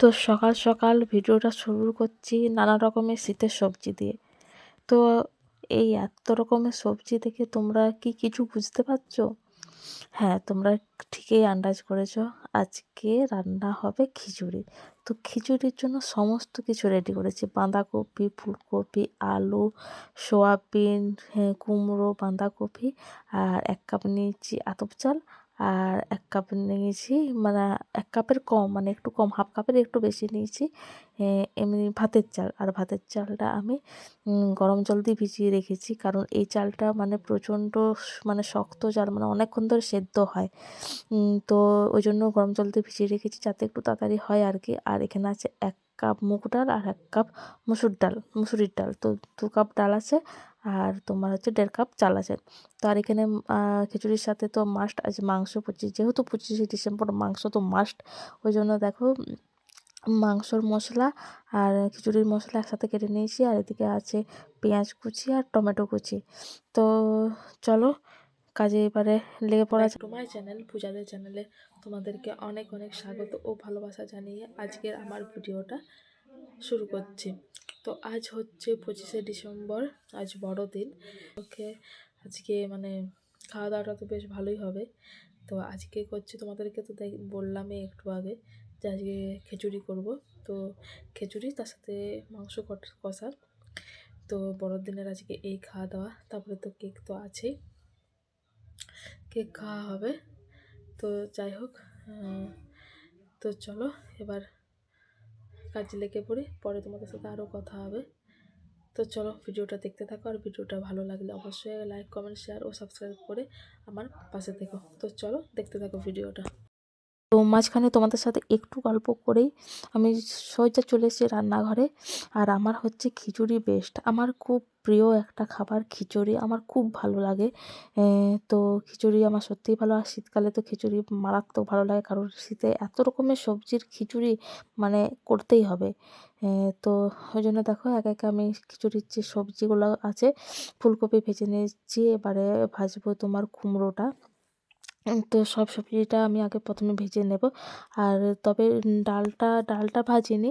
তো সকাল সকাল ভিডিওটা শুরু করছি নানা রকমের শীতের সবজি দিয়ে। তো এই এত রকমের সবজি দেখে তোমরা কি কিছু বুঝতে পারছ? হ্যাঁ তোমরা ঠিকই আন্দাজ করেছ। আজকে রান্না হবে খিচুড়ি। তো খিচুড়ির জন্য সমস্ত কিছু রেডি করেছি। বাঁধাকপি ফুলকপি আলু সোয়াবিন হ্যাঁ, কুমড়ো বাঁধাকপি আর এক কাপ নিয়েছি আতপ চাল আর এক কাপ নিয়েছি মানে এক কাপের কম মানে একটু কম, হাফ কাপের একটু বেশি নিয়েছি। এমনি ভাতের চাল, আর ভাতের চালটা আমি গরম জল দিয়ে ভিজিয়ে রেখেছি। কারণ এই চালটা মানে প্রচণ্ড মানে শক্ত চাল মানে অনেকক্ষণ ধরে সেদ্ধ হয়। তো ওই জন্য গরম জল দিয়ে ভিজিয়ে রেখেছি যাতে একটু তাড়াতাড়ি হয় আর কি। আর এখানে আছে এক কাপ মুগ ডাল আর এক কাপ মুসুর ডাল, মুসুরির ডাল। তো দু কাপ ডাল আছে আর তোমার হচ্ছে দেড় কাপ চাল আছে তো আর এখানে খিচুড়ির সাথে তো মাস্ট আছে মাংস পঁচিশ, যেহেতু পঁচিশে ডিসেম্বর, মাংস তো মাস্ট ওই জন্য দেখো, মাংসর মশলা আর খিচুড়ির মশলা একসাথে কেটে নিয়েছি, আর এদিকে আছে পেঁয়াজ কুচি আর টমেটো কুচি। তো চলো, কাজে এবারে লেগে পড়া টু চ্যানেল পূজাদের চ্যানেলে তোমাদেরকে অনেক অনেক স্বাগত ও ভালোবাসা জানিয়ে আজকের আমার ভিডিওটা শুরু করছি। তো আজ হচ্ছে পঁচিশে ডিসেম্বর, আজ বড়দিন ওকে, আজকে মানে খাওয়া দাওয়াটা তো বেশ ভালোই হবে। তো আজকে করছি তোমাদেরকে তো বললামই একটু আগে যে আজকে খিচুড়ি করব। তো খিচুড়ি, তার সাথে মাংস কষা। তো বড়দিনের আজকে এই খাওয়া দাওয়া তারপরে তো কেক তো আছেই। কেক খাওয়া হবে। তো যাই হোক তো চলো এবার কাজে লেগে পড়ি, পরে তোমাদের সাথে আরও কথা হবে। তো চলো ভিডিওটা দেখতে থাকো আর ভিডিওটা ভালো লাগলে অবশ্যই লাইক কমেন্ট শেয়ার ও সাবস্ক্রাইব করে আমার পাশে থেকো। তো চলো দেখতে থাকো ভিডিওটা। তো মাঝখানে তোমাদের সাথে একটু গল্প করেই আমি সোজা চলে এসেছি রান্নাঘরে। আর আমার হচ্ছে খিচুড়ি বেস্ট আমার খুব প্রিয় একটা খাবার খিচুড়ি। আমার খুব ভালো লাগে। তো খিচুড়ি আমার সত্যিই ভালো। আর শীতকালে তো খিচুড়ি মারাত্মক ভালো লাগে। কারণ শীতে এত রকমের সবজির খিচুড়ি মানে করতেই হবে। তো ওই জন্য দেখো এক একে আমি খিচুড়ির যে সবজিগুলো আছে, ফুলকপি ভেজে নিয়েছি। এবারে ভাজবো তোমার কুমড়োটা। তো সব সবজিটা আমি আগে প্রথমে ভেজে নেব। আর তবে ডালটা ডালটা ভাজিনি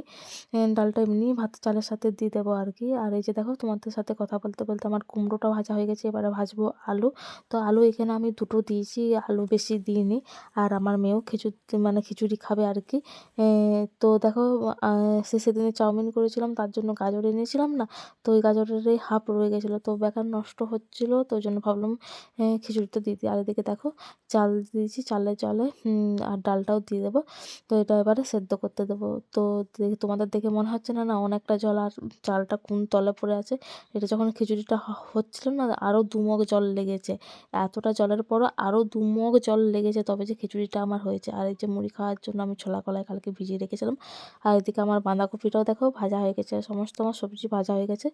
ডালটা এমনি ভাত, চালের সাথে দিয়ে দেবো আর কি। আর এই যে দেখো, তোমাদের সাথে কথা বলতে বলতে আমার কুমড়োটা ভাজা হয়ে গেছে, এবারে ভাজবো আলু। তো আলু এখানে আমি দুটো দিয়েছি, আলু বেশি দিইনি। আর আমার মেয়েও খিচুড়ি মানে খিচুড়ি খাবে আর কি। তো দেখো সে সেদিনে চাউমিন করেছিলাম, তার জন্য গাজর এনেছিলাম না, তো ওই গাজরেরই হাফ রয়ে গেছিল। তো বেকার নষ্ট হচ্ছিল, তো ওই জন্য ভাবলাম খিচুড়িটা দিই। আর এদিকে দেখো চাল দিয়েছি, চালে জলে আর ডালটাও দিয়ে দেবো। তো এটা এবারে সেদ্ধ করতে দেবো। তো তোমাদের দেখে মনে হচ্ছে না না, অনেকটা জল আর চালটা কোন তলে পড়ে আছে? এটা যখন খিচুড়িটা হচ্ছিল না, আরও দুমগ জল লেগেছে। এতটা জলের পরও আরও দুমগ জল লেগেছে, তবে যে খিচুড়িটা আমার হয়েছে। আর এই যে মুড়ি খাওয়ার জন্য আমি ছোলা কলাই কালকে ভিজিয়ে রেখেছিলাম। আর এদিকে আমার বাঁধাকপিটাও দেখো ভাজা হয়ে গেছে, সমস্ত আমার সবজি ভাজা হয়ে গেছে।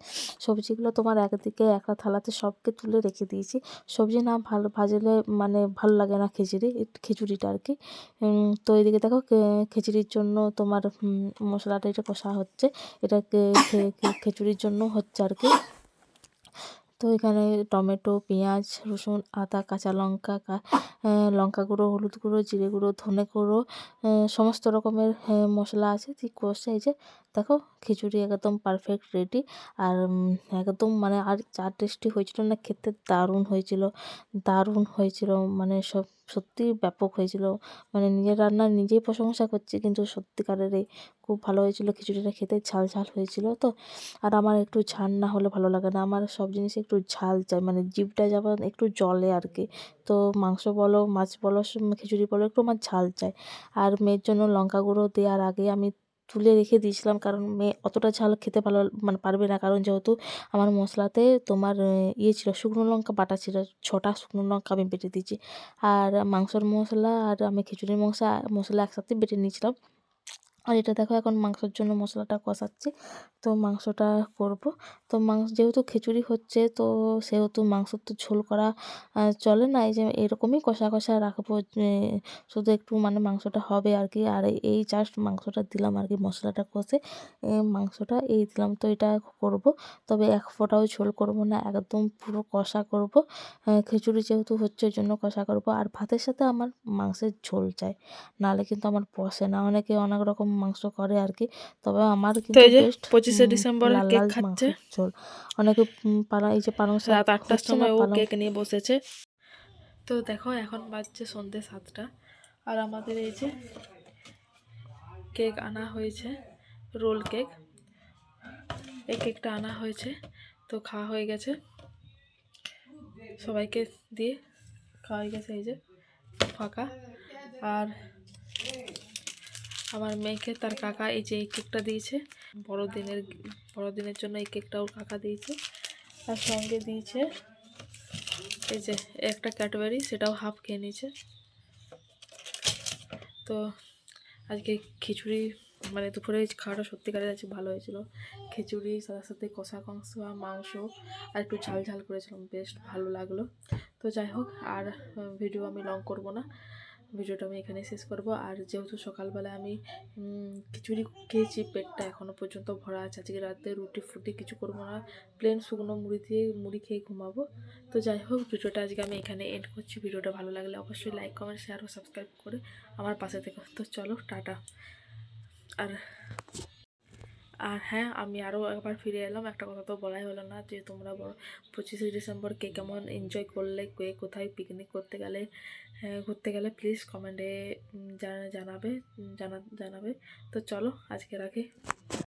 সবজিগুলো তোমার একদিকে, একটা থালাতে সবকে তুলে রেখে দিয়েছি। সবজি না ভালো, ভাজলে মানে ভালো লাগে না খিচুড়ি, খিচুড়িটা আর কি তো এদিকে দেখো খিচুড়ির জন্য তোমার মশলাটা এটা কষা হচ্ছে। এটা খিচুড়ির জন্য হচ্ছে আর কি তো এখানে টমেটো, পেঁয়াজ, রসুন, আদা, কাঁচা লঙ্কা লঙ্কা গুঁড়ো, হলুদ গুঁড়ো, জিরে গুঁড়ো, ধনে গুঁড়ো সমস্ত রকমের মশলা আছে। কষে এই যে দেখো, খিচুড়ি একদম পারফেক্ট রেডি আর একদম মানে আর যা টেস্টি হয়েছিল না, খেতে দারুণ হয়েছিল দারুণ হয়েছিল মানে সব সত্যিই ব্যাপক হয়েছিল। মানে নিজের রান্না নিজেই প্রশংসা করছি, কিন্তু সত্যিকারেরই খুব ভালো হয়েছিল, খিচুড়িটা খেতে ঝাল ঝাল হয়েছিল তো। আর আমার একটু ঝাল না হলে ভালো লাগে না, আমার সব জিনিসে একটু ঝাল চাই মানে জিভটা যেমন একটু জলে আর কি। তো মাংস বলো, মাছ বলো খিচুড়ি বলো, একটু আমার ঝাল চাই। আর মেয়ের জন্য লঙ্কা গুঁড়ো দেওয়ার আগে আমি তুলে রেখে দিয়েছিলাম কারণ মেয়ে অতটা ঝাল খেতে ভালো মানে পারবে না। কারণ যেহেতু আমার মশলাতে তোমার ইয়ে ছিল, শুকনো লঙ্কা বাটা ছিল, ছটা শুকনো লঙ্কা আমি বেটে দিয়েছি। আর মাংসর মশলা আর আমি খিচুড়ির মশলা মশলা একসাথে বেটে নিয়েছিলাম। আর এটা দেখো এখন মাংসের জন্য মশলাটা কষাচ্ছি। তো মাংসটা করব। তো মাংস যেহেতু খিচুড়ি হচ্ছে, তো সেহেতু মাংসর তো ঝোল করা চলে না। এই যে এরকমই কষা কষা রাখব শুধু একটু মানে মাংসটা হবে আর কি। আর এই জাস্ট মাংসটা দিলাম আর কি, মশলাটা কষে মাংসটা এই দিলাম। তো এটা করব। তবে এক ফোঁটাও ঝোল করব না, একদম পুরো কষা করব। খিচুড়ি যেহেতু হচ্ছে, ওই জন্য কষা করব। আর ভাতের সাথে আমার মাংসের ঝোল চাই। নাহলে কিন্তু আমার পসে না। অনেকে অনেক রকম মাংস করে আর কি তবে আমার কিন্তু পঁচিশে ডিসেম্বর কেক খাচ্ছে। ঝোল। অনেকে পালা এই যে পালং শাক রাত আটটার সময় ও কেক নিয়ে বসেছে। তো দেখো এখন বাজছে সন্ধ্যে সাতটা। আর আমাদের এই যে কেক আনা হয়েছে রোল কেক। এই কেকটা আনা হয়েছে তো খাওয়া হয়ে গেছে। সবাইকে দিয়ে খাওয়া হয়ে গেছে এই যে ফাঁকা। আর আমার মেয়েকে তার কাকা এই যে এই কেকটা দিয়েছে। বড়দিনের বড়দিনের জন্য এই কেকটা ওর কাকা দিয়েছে। তার সঙ্গে দিয়েছে এই যে একটা ক্যাডবেরি, সেটাও হাফ খেয়ে নিয়েছে। তো আজকে খিচুড়ি মানে দুপুরে খাওয়াটা সত্যিকারের আছে ভালো হয়েছিল। খিচুড়ি, সাথে সাথে কষা কংস, মাংস, আর একটু ঝাল ঝাল করেছিলাম, বেশ ভালো লাগল। তো যাই হোক, আর ভিডিও আমি লং করব না। ভিডিওটা আমি এখানে শেষ করব। আর যেহেতু সকালবেলা আমি খিচুড়ি খেয়েছি, পেটটা এখনও পর্যন্ত ভরা আছে। আজকে রাতে রুটি ফুটি কিছু করব না। প্লেন শুকনো মুড়ি দিয়ে মুড়ি খেয়ে ঘুমাবো। তো যাই হোক, ভিডিওটা আজকে আমি এখানে এন্ড করছি। ভিডিওটা ভালো লাগলে অবশ্যই লাইক কমেন্ট শেয়ার ও সাবস্ক্রাইব করে আমার পাশে থেকে। তো চলো, টাটা। আর আর হ্যাঁ আমি আরও একবার ফিরে এলাম। একটা কথা তো বলাই হলো না যে তোমরা বড় পঁচিশে ডিসেম্বর কে কেমন এনজয় করলে কে কোথায় পিকনিক করতে গেলে হ্যাঁ, ঘুরতে গেলে প্লিজ কমেন্টে জানাবে জানা জানাবে। তো চলো আজকে রাখি